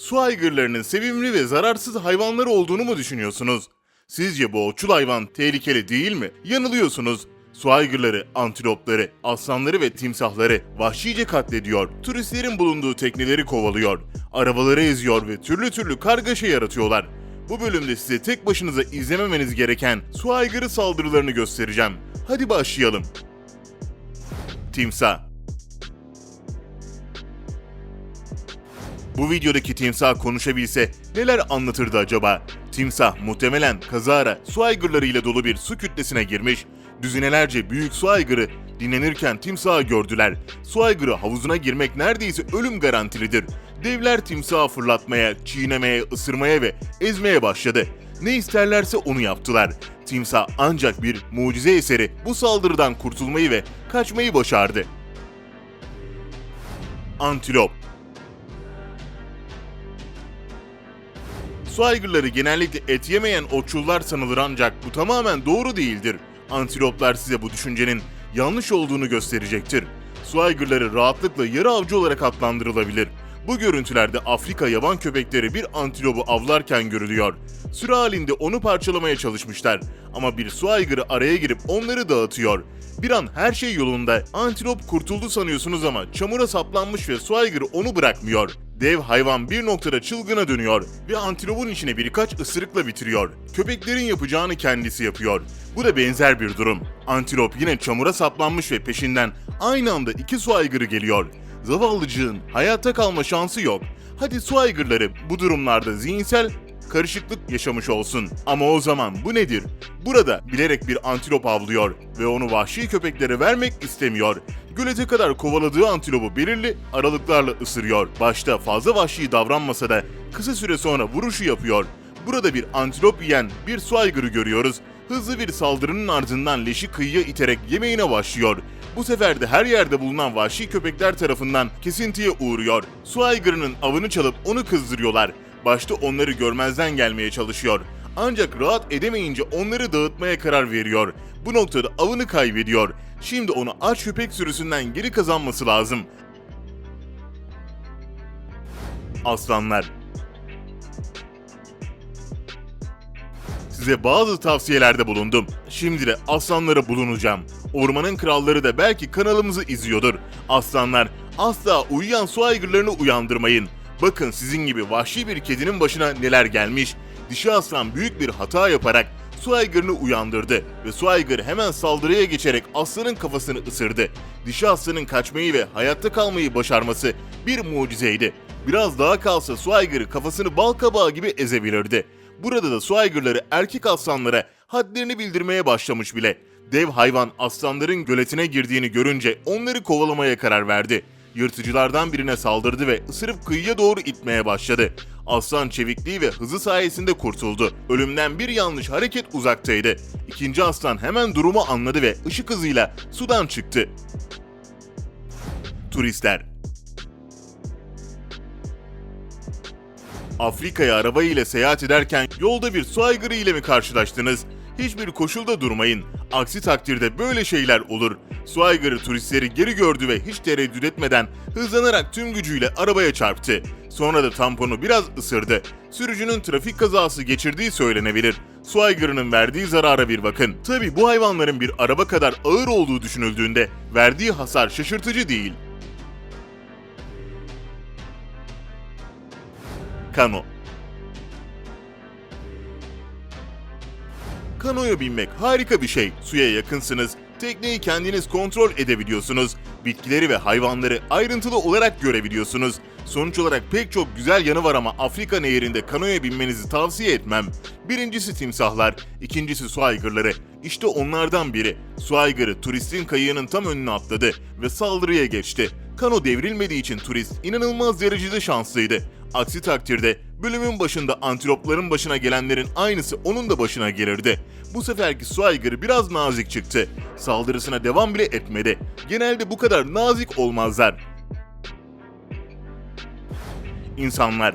Su aygırlarının sevimli ve zararsız hayvanlar olduğunu mu düşünüyorsunuz? Sizce bu otçul hayvan tehlikeli değil mi? Yanılıyorsunuz. Su aygırları, antilopları, aslanları ve timsahları vahşice katlediyor. Turistlerin bulunduğu tekneleri kovalıyor. Arabaları eziyor ve türlü türlü kargaşa yaratıyorlar. Bu bölümde size tek başınıza izlememeniz gereken su aygırı saldırılarını göstereceğim. Hadi başlayalım. Timsah Bu videodaki timsah konuşabilse neler anlatırdı acaba? Timsah muhtemelen kazara su aygırlarıyla dolu bir su kütlesine girmiş, düzinelerce büyük su aygırı dinlenirken timsahı gördüler. Su aygırı havuzuna girmek neredeyse ölüm garantilidir. Devler timsahı fırlatmaya, çiğnemeye, ısırmaya ve ezmeye başladı. Ne isterlerse onu yaptılar. Timsah ancak bir mucize eseri bu saldırıdan kurtulmayı ve kaçmayı başardı. Antilop Su aygırları genellikle et yemeyen otçullar sanılır ancak bu tamamen doğru değildir. Antiloplar size bu düşüncenin yanlış olduğunu gösterecektir. Su aygırları rahatlıkla yarı avcı olarak adlandırılabilir. Bu görüntülerde Afrika yaban köpekleri bir antilopu avlarken görülüyor. Sürü halinde onu parçalamaya çalışmışlar ama bir su aygırı araya girip onları dağıtıyor. Bir an her şey yolunda. Antilop kurtuldu sanıyorsunuz ama çamura saplanmış ve su aygırı onu bırakmıyor. Dev hayvan bir noktada çılgına dönüyor ve antilopun içine birkaç ısırıkla bitiriyor. Köpeklerin yapacağını kendisi yapıyor. Bu da benzer bir durum. Antilop yine çamura saplanmış ve peşinden aynı anda iki su aygırı geliyor. Zavallıcığın hayatta kalma şansı yok. Hadi su aygırları bu durumlarda zihinsel karışıklık yaşamış olsun. Ama o zaman bu nedir? Burada bilerek bir antilop avlıyor ve onu vahşi köpeklere vermek istemiyor. Gölete kadar kovaladığı antilopu belirli aralıklarla ısırıyor. Başta fazla vahşi davranmasa da kısa süre sonra vuruşu yapıyor. Burada bir antilop yiyen bir su aygırı görüyoruz. Hızlı bir saldırının ardından leşi kıyıya iterek yemeğine başlıyor. Bu sefer de her yerde bulunan vahşi köpekler tarafından kesintiye uğruyor. Su aygırının avını çalıp onu kızdırıyorlar. Başta onları görmezden gelmeye çalışıyor. Ancak rahat edemeyince onları dağıtmaya karar veriyor. Bu noktada avını kaybediyor. Şimdi onu aç köpek sürüsünden geri kazanması lazım. Aslanlar Size bazı tavsiyelerde bulundum. Şimdi de aslanlara bulunacağım. Ormanın kralları da belki kanalımızı izliyordur. Aslanlar asla uyuyan su aygırlarını uyandırmayın. Bakın sizin gibi vahşi bir kedinin başına neler gelmiş. Dişi aslan büyük bir hata yaparak su aygırını uyandırdı ve su aygırı hemen saldırıya geçerek aslanın kafasını ısırdı. Dişi aslanın kaçmayı ve hayatta kalmayı başarması bir mucizeydi. Biraz daha kalsa su aygırı kafasını bal kabağı gibi ezebilirdi. Burada da su aygırları erkek aslanlara hadlerini bildirmeye başlamış bile. Dev hayvan aslanların göletine girdiğini görünce onları kovalamaya karar verdi. Yırtıcılardan birine saldırdı ve ısırıp kıyıya doğru itmeye başladı. Aslan çevikliği ve hızı sayesinde kurtuldu. Ölümden bir yanlış hareket uzaktaydı. İkinci aslan hemen durumu anladı ve ışık hızıyla sudan çıktı. Turistler Afrika'ya araba ile seyahat ederken yolda bir su aygırı ile mi karşılaştınız? Hiçbir koşulda durmayın. Aksi takdirde böyle şeyler olur. Su aygırı turistleri geri gördü ve hiç tereddüt etmeden hızlanarak tüm gücüyle arabaya çarptı. Sonra da tamponu biraz ısırdı. Sürücünün trafik kazası geçirdiği söylenebilir. Su aygırının verdiği zarara bir bakın. Tabi bu hayvanların bir araba kadar ağır olduğu düşünüldüğünde verdiği hasar şaşırtıcı değil. Kano Kanoya binmek harika bir şey. Suya yakınsınız, tekneyi kendiniz kontrol edebiliyorsunuz, bitkileri ve hayvanları ayrıntılı olarak görebiliyorsunuz. Sonuç olarak pek çok güzel yanı var ama Afrika nehirinde kanoya binmenizi tavsiye etmem. Birincisi timsahlar, ikincisi su aygırları. İşte onlardan biri. Su aygırı turistin kayığının tam önüne atladı ve saldırıya geçti. Kano devrilmediği için turist inanılmaz derecede şanslıydı. Aksi takdirde bölümün başında antilopların başına gelenlerin aynısı onun da başına gelirdi. Bu seferki su aygırı biraz nazik çıktı. Saldırısına devam bile etmedi. Genelde bu kadar nazik olmazlar. İnsanlar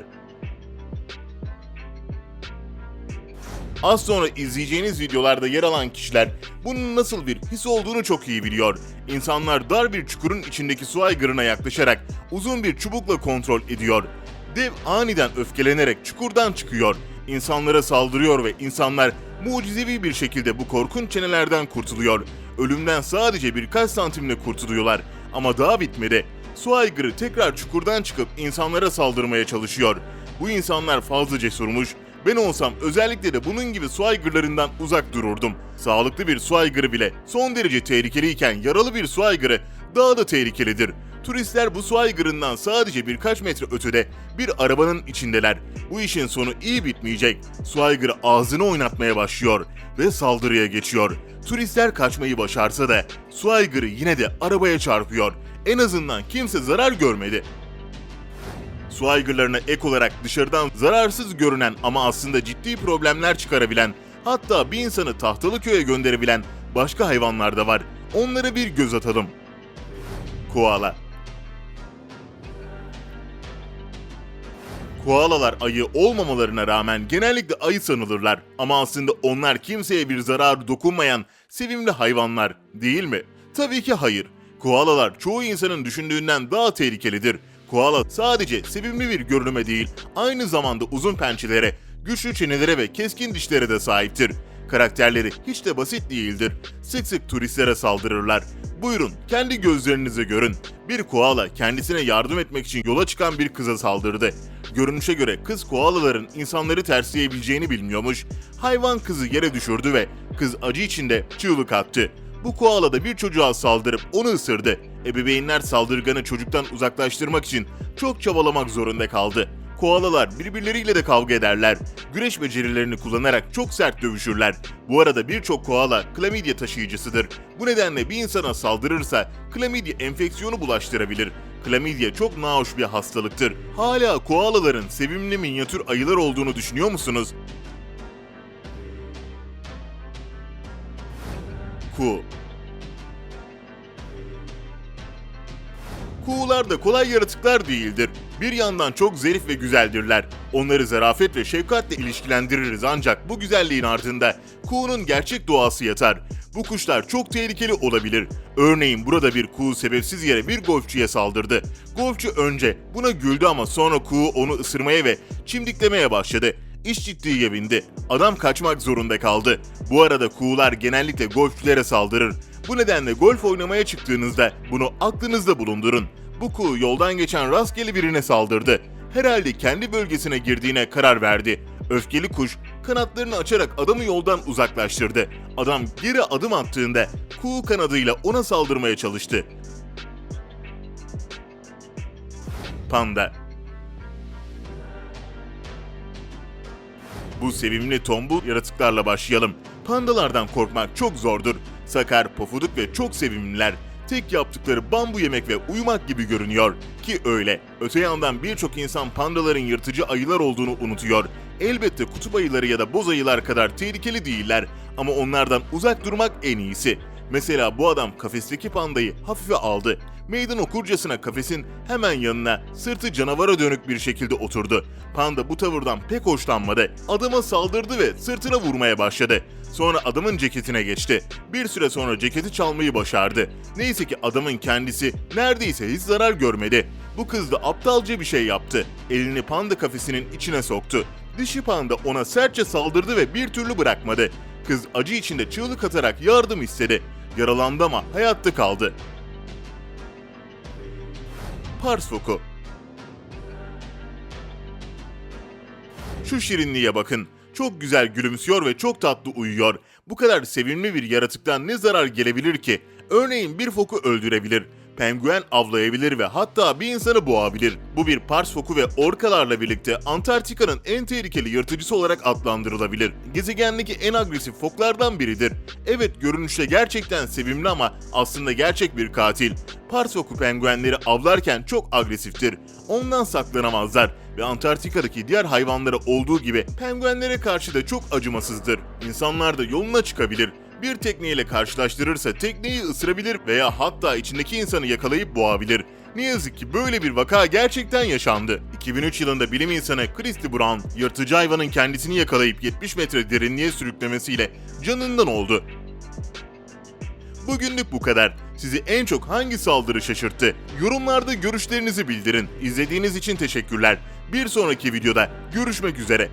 Az sonra izleyeceğiniz videolarda yer alan kişiler bunun nasıl bir his olduğunu çok iyi biliyor. İnsanlar dar bir çukurun içindeki su aygırına yaklaşarak uzun bir çubukla kontrol ediyor. Dev aniden öfkelenerek çukurdan çıkıyor. İnsanlara saldırıyor ve insanlar mucizevi bir şekilde bu korkunç çenelerden kurtuluyor. Ölümden sadece birkaç santimle kurtuluyorlar. Ama daha bitmedi. Su aygırı tekrar çukurdan çıkıp insanlara saldırmaya çalışıyor. Bu insanlar fazla cesurmuş. Ben olsam özellikle de bunun gibi su aygırlarından uzak dururdum. Sağlıklı bir su aygırı bile son derece tehlikeliyken yaralı bir su aygırı daha da tehlikelidir. Turistler bu su aygırından sadece birkaç metre ötede bir arabanın içindeler. Bu işin sonu iyi bitmeyecek. Su aygırı ağzını oynatmaya başlıyor ve saldırıya geçiyor. Turistler kaçmayı başarsa da su aygırı yine de arabaya çarpıyor. En azından kimse zarar görmedi. Su aygırlarına ek olarak dışarıdan zararsız görünen ama aslında ciddi problemler çıkarabilen, hatta bir insanı tahtalı köye gönderebilen başka hayvanlar da var. Onlara bir göz atalım. Koala Koalalar ayı olmamalarına rağmen genellikle ayı sanılırlar ama aslında onlar kimseye bir zarar dokunmayan sevimli hayvanlar değil mi? Tabii ki hayır. Koalalar çoğu insanın düşündüğünden daha tehlikelidir. Koala sadece sevimli bir görünüme değil, aynı zamanda uzun pençelere, güçlü çenelere ve keskin dişlere de sahiptir. Karakterleri hiç de basit değildir. Sık sık turistlere saldırırlar. Buyurun kendi gözlerinize görün. Bir koala kendisine yardım etmek için yola çıkan bir kıza saldırdı. Görünüşe göre kız koalaların insanları tersleyebileceğini bilmiyormuş. Hayvan kızı yere düşürdü ve kız acı içinde çığlık attı. Bu koala da bir çocuğa saldırıp onu ısırdı. Ebeveynler saldırganı çocuktan uzaklaştırmak için çok çabalamak zorunda kaldı. Koalalar birbirleriyle de kavga ederler. Güreş becerilerini kullanarak çok sert dövüşürler. Bu arada birçok koala klamidya taşıyıcısıdır. Bu nedenle bir insana saldırırsa klamidya enfeksiyonu bulaştırabilir. Klamidya çok nahoş bir hastalıktır. Hala koalaların sevimli minyatür ayılar olduğunu düşünüyor musunuz? Ku Kuğular da kolay yaratıklar değildir. Bir yandan çok zarif ve güzeldirler. Onları zarafet ve şefkatle ilişkilendiririz ancak bu güzelliğin ardında kuğunun gerçek doğası yatar. Bu kuşlar çok tehlikeli olabilir. Örneğin burada bir kuğu sebepsiz yere bir golfçüye saldırdı. Golfçü önce buna güldü ama sonra kuğu onu ısırmaya ve çimdiklemeye başladı. İş ciddiye bindi. Adam kaçmak zorunda kaldı. Bu arada kuğular genellikle golfçülere saldırır. Bu nedenle golf oynamaya çıktığınızda bunu aklınızda bulundurun. Bu kuğu yoldan geçen rastgele birine saldırdı. Herhalde kendi bölgesine girdiğine karar verdi. Öfkeli kuş kanatlarını açarak adamı yoldan uzaklaştırdı. Adam geri adım attığında kuğu kanadıyla ona saldırmaya çalıştı. Panda Bu sevimli tombul yaratıklarla başlayalım. Pandalardan korkmak çok zordur. Sakar, pofuduk ve çok sevimliler. Tek yaptıkları bambu yemek ve uyumak gibi görünüyor. Ki öyle. Öte yandan birçok insan pandaların yırtıcı ayılar olduğunu unutuyor. Elbette kutup ayıları ya da boz ayılar kadar tehlikeli değiller ama onlardan uzak durmak en iyisi. Mesela bu adam kafesteki pandayı hafife aldı. Meydan okurcasına kafesin hemen yanına sırtı canavara dönük bir şekilde oturdu. Panda bu tavırdan pek hoşlanmadı. Adama saldırdı ve sırtına vurmaya başladı. Sonra adamın ceketine geçti. Bir süre sonra ceketi çalmayı başardı. Neyse ki adamın kendisi neredeyse hiç zarar görmedi. Bu kız da aptalca bir şey yaptı. Elini panda kafesinin içine soktu. Dişi panda ona sertçe saldırdı ve bir türlü bırakmadı. Kız acı içinde çığlık atarak yardım istedi. Yaralandı ama hayatta kaldı. Pars foku. Şu şirinliğe bakın. Çok güzel gülümsüyor ve çok tatlı uyuyor. Bu kadar sevimli bir yaratıktan ne zarar gelebilir ki? Örneğin bir foku öldürebilir. Penguen avlayabilir ve hatta bir insanı boğabilir. Bu bir pars foku ve orkalarla birlikte Antarktika'nın en tehlikeli yırtıcısı olarak adlandırılabilir. Gezegendeki en agresif foklardan biridir. Evet görünüşte gerçekten sevimli ama aslında gerçek bir katil. Pars foku penguenleri avlarken çok agresiftir. Ondan saklanamazlar ve Antarktika'daki diğer hayvanlara olduğu gibi penguenlere karşı da çok acımasızdır. İnsanlar da yoluna çıkabilir. Bir tekneyle karşılaştırırsa tekneyi ısırabilir veya hatta içindeki insanı yakalayıp boğabilir. Ne yazık ki böyle bir vaka gerçekten yaşandı. 2003 yılında bilim insanı Christy Brown, yırtıcı hayvanın kendisini yakalayıp 70 metre derinliğe sürüklemesiyle canından oldu. Bugünlük bu kadar. Sizi en çok hangi saldırı şaşırttı? Yorumlarda görüşlerinizi bildirin. İzlediğiniz için teşekkürler. Bir sonraki videoda görüşmek üzere.